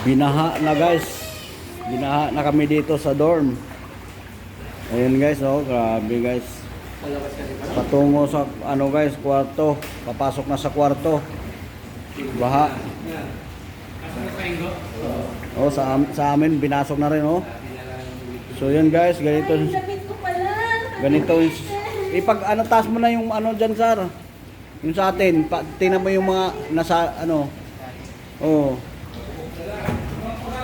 Binaha na guys. Binaha na kami dito sa dorm. Ayun guys, oh, grabe guys. Patungo sa ano guys, kwarto. Papasok na sa kwarto. Baha. Oh, sa, sa amin binasok na rin oh. So yun guys, ganito ganito ipag ano taas mo na yung ano diyan sir. Yung sa atin, pa, tingnan mo yung mga nasa ano. Oh.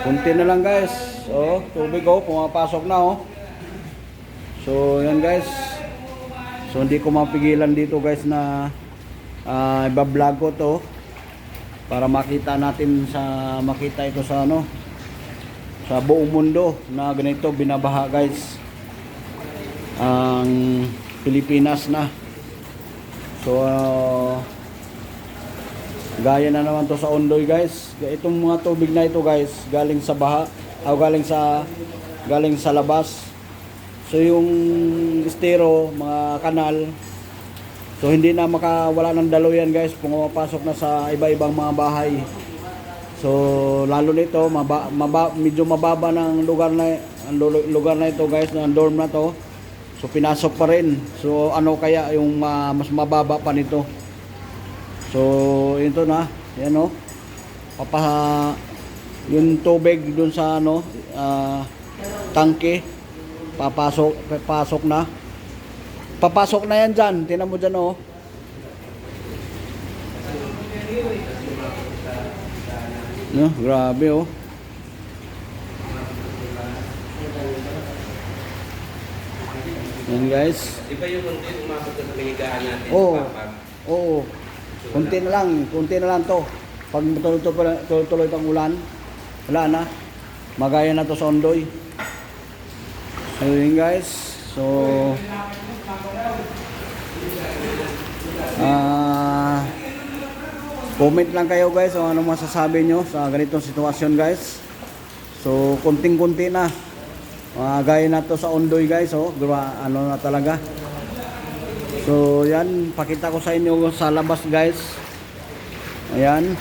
Kunti na lang guys. Oh, tubig oh, pumapasok na oh. So, yan guys. So, hindi ko mapigilan dito guys na ah iba-vlog ko to para makita natin sa makita ito sa ano sa buong mundo na ganito binabaha guys ang Pilipinas na. So, ah, gaya na naman to sa Ondoy guys. Itong mga tubig na ito guys, galing sa baha, o galing sa galing sa labas. So yung estero, mga kanal, so hindi na makawala ng dalo yan guys, pumapasok na sa iba-ibang mga bahay. So lalo nito, maba, maba, medyo mababa ng lugar na ang lu- lugar na ito guys, ng dorm na to. So pinasok pa rin. So ano kaya yung ah, mas mababa pa nito? So ito na, yan oh. Papa yung tubig dun sa ano, ah, tangke papasok papasok na. Papasok na yan diyan. Tingnan mo diyan oh. No, grabe oh. Yan guys. Di ba yung kunti umabot na sa mahigaan natin? Oo. Oo. Kunti na lang, kunti na lang to. Pag tuloy-tuloy tuloy ang ulan, wala na. Magaya na to sa Ondoy. So guys. So Ah comment lang kayo guys kung ano masasabi nyo sa ganitong sitwasyon guys. So kunting-kunti na. Ah, gaya na to sa Ondoy guys, oh, ano na talaga. So, yan, pakita ko sa inyo sa labas, guys. Ayan.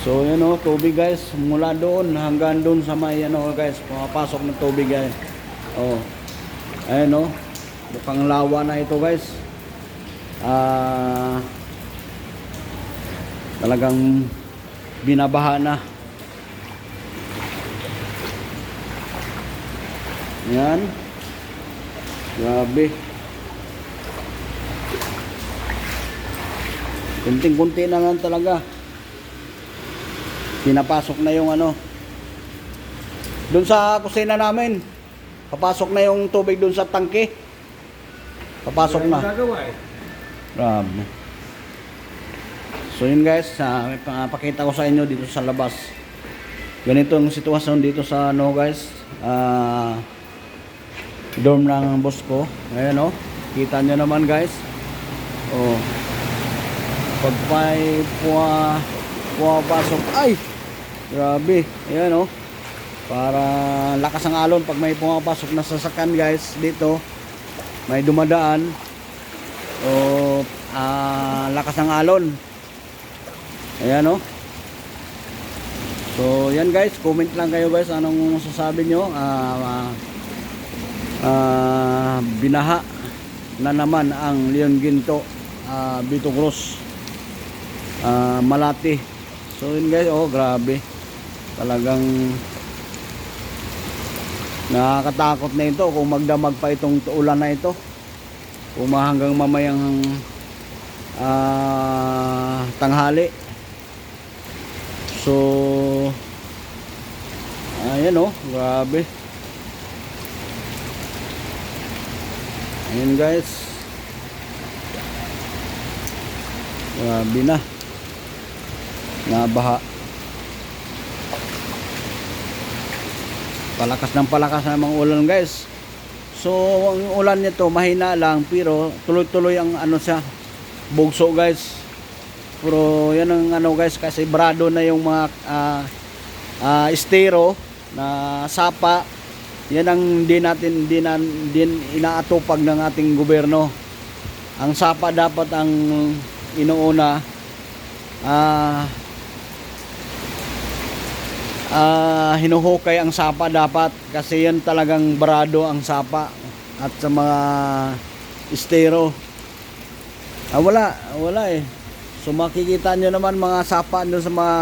So, yan oh, tubig, guys. Mula doon hanggang doon sa may, ano, guys, pumapasok ng tubig, guys. Oh. Ayan, oh. Mukhang lawa na ito, guys. Ah, talagang binabaha na. Yan. Grabe. Kunting-kunti na lang talaga. Pinapasok na yung ano. Doon sa kusina namin. Papasok na yung tubig doon sa tangke. Papasok na. Grabe. So yun guys, uh, pakita ko sa inyo dito sa labas. Ganito ang sitwasyon dito sa ano guys. Ah dorm ng boss ko. Ayan oh. Kita nyo naman guys. Oh. Pag may puwa, pumapasok. Ay! Grabe. Ayan oh. Para lakas ang alon pag may pumapasok na sasakyan guys dito. May dumadaan. O ah, lakas ng alon. Ayan oh. So yan guys, comment lang kayo guys anong masasabi nyo. Ah, ah, Ah, binaha na naman ang Leon Ginto ah, Bito Cruz ah, Malati. So yun guys oh grabe. Talagang nakakatakot na ito kung magdamag pa itong ulan na ito. Kung hanggang mamayang ah, tanghali. So ayan oh grabe. Ayan guys. Grabe na. Nabaha. Palakas ng palakas ng mga ulan guys. So, ang ulan nito mahina lang pero tuloy-tuloy ang ano siya bugso guys. Pero yan ang ano guys kasi brado na yung mga ah, ah, estero na sapa yan ang di natin din din inaatupag ng ating gobyerno ang sapa dapat ang inuuna ah ah, hinuhukay ang sapa dapat kasi yan talagang barado ang sapa at sa mga estero. Ah, wala, wala eh. So makikita nyo naman mga sapa doon sa mga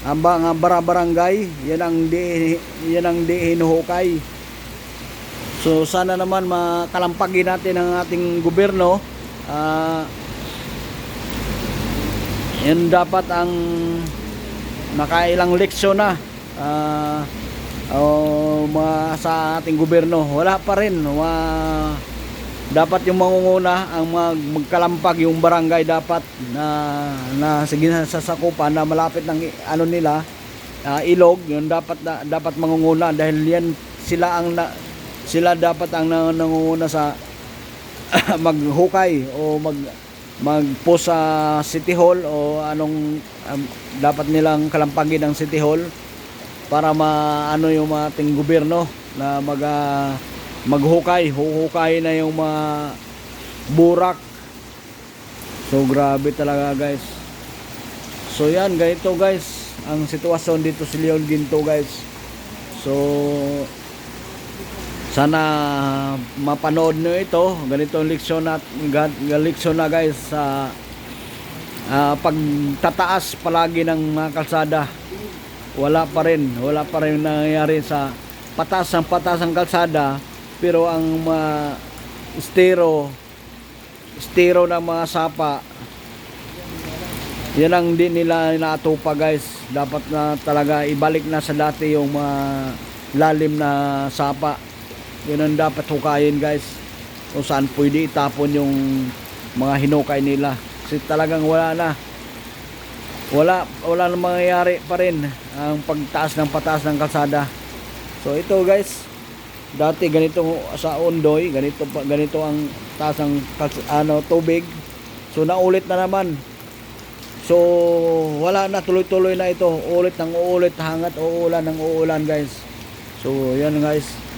ang mga barabarangay, yan ang di yan ang di hinuhukay. So sana naman makalampagin natin ang ating gobyerno. Ah yan dapat ang nakailang leksyon na ah o mga sa ating gobyerno. Wala pa rin. Wa- dapat yung mangunguna ang mag, magkalampag yung barangay dapat na na sige na sa sakupan na malapit ng ano nila ah, ilog yun dapat na, dapat mangunguna dahil yan sila ang na, sila dapat ang na- nangunguna sa maghukay o mag magpost sa City Hall o anong um, dapat nilang kalampagin ang City Hall para maano yung ating gobyerno na mag ah, maghukay, huhukay na yung mga burak. So grabe talaga guys. So yan, ganito guys ang sitwasyon dito sa Leon Ginto guys. So sana mapanood nyo ito. Ganito ang leksyon na leksyon na guys sa ah, pagtataas palagi ng mga kalsada. Wala pa rin wala pa rin nangyayari sa patas ang patas ang kalsada pero ang mga estero estero ng mga sapa yan ang di nila natupa guys. Dapat na talaga ibalik na sa dati yung mga lalim na sapa yun ang dapat hukayin guys. Kung saan pwede itapon yung mga hinukay nila. Kasi talagang wala na. Wala wala nang mangyayari pa rin ang pagtaas ng pataas ng kalsada. So ito guys. Dati ganito sa Ondoy ganito ganito ang taas ng ano tubig. So naulit na naman. So wala na tuloy-tuloy na ito. Ulit ng uulit hangat uulan ng uulan guys. So yan guys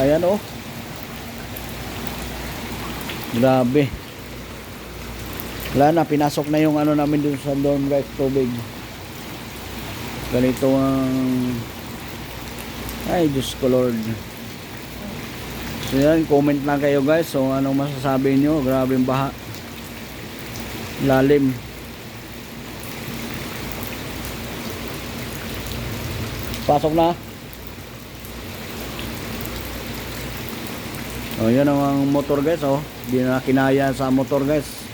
ayan oh grabe wala na, pinasok na yung ano namin dun sa dorm guys, tubig. Ganito ang... Ay, Diyos ko. So yan, comment lang kayo guys. So anong masasabi nyo? Grabe yung baha. Lalim. Pasok na. Oh, yan ang motor guys, oh. Di na kinaya sa motor guys.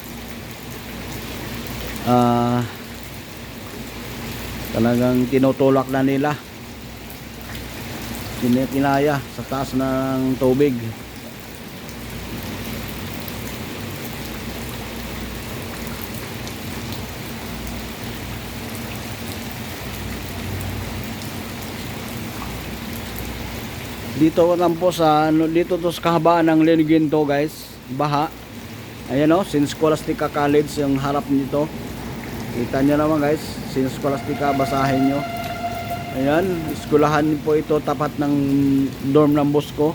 Ah talagang tinutulak na nila. Tinitinaya sa taas ng tubig dito lang po sa ano, dito to sa kahabaan ng Leniginto guys baha ayan o since Scholastica College yung harap nito Kita nyo naman guys, since Scholastica, basahin nyo. Ayan, eskulahan po ito tapat ng dorm ng Bosco.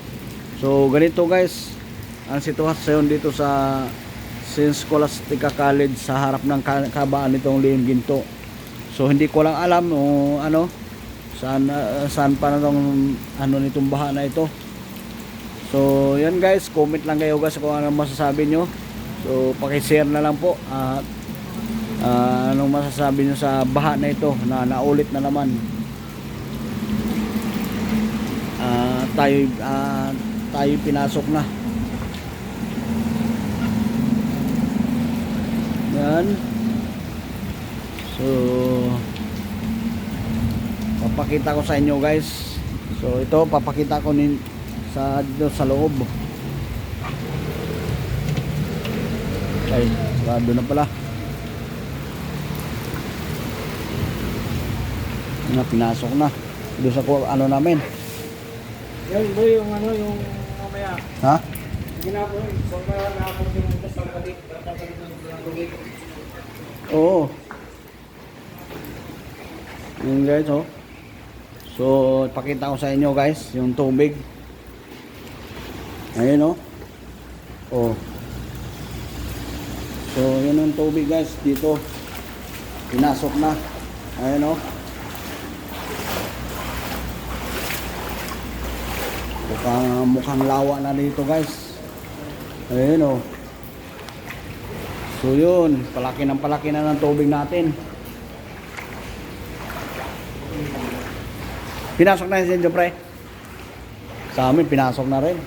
So, ganito guys, ang sitwasyon dito sa since Scholastica College sa harap ng ka- kabaan nitong Leon Ginto. So, hindi ko lang alam o ano, saan, ah, saan pa na tong ano nitong baha na ito. So, yan guys, comment lang kayo guys kung ano masasabi nyo. So, paki-share na lang po. At Ah, anong masasabi nyo sa baha na ito na naulit na naman Ah, tayo ah, tayo pinasok na yan so papakita ko sa inyo guys. So ito papakita ko nin sa dito sa loob. Ay sarado na pala. Na pinasok na. Doon sa ano namin. Yung bro, yung ano, yung mamaya. ha? Ginapo yun. So, kaya nakapot yung sa balik. Oo. Yun guys oh So, pakita ko sa inyo guys, yung tubig. Ayun oh. Oh. So, yun ang tubig guys dito. Pinasok na. Ayun oh. Mukhang, mukhang lawa na dito guys. Ayun oh. So yun, palaki ng palaki na ng tubig natin. Pinasok na si pre. Sa amin, pinasok na rin.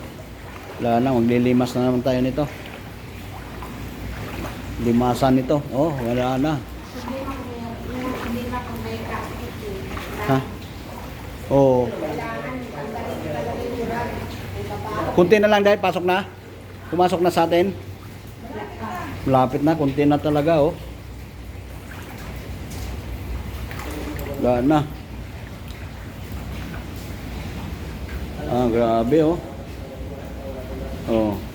Wala na, maglilimas na naman tayo nito. Limasan nito. Oh, wala na. Ha? Oo. Kunti na lang dahil pasok na. Pumasok na sa atin. Malapit na, kunti na talaga oh. Wala na. Ah, grabe oh. Oh.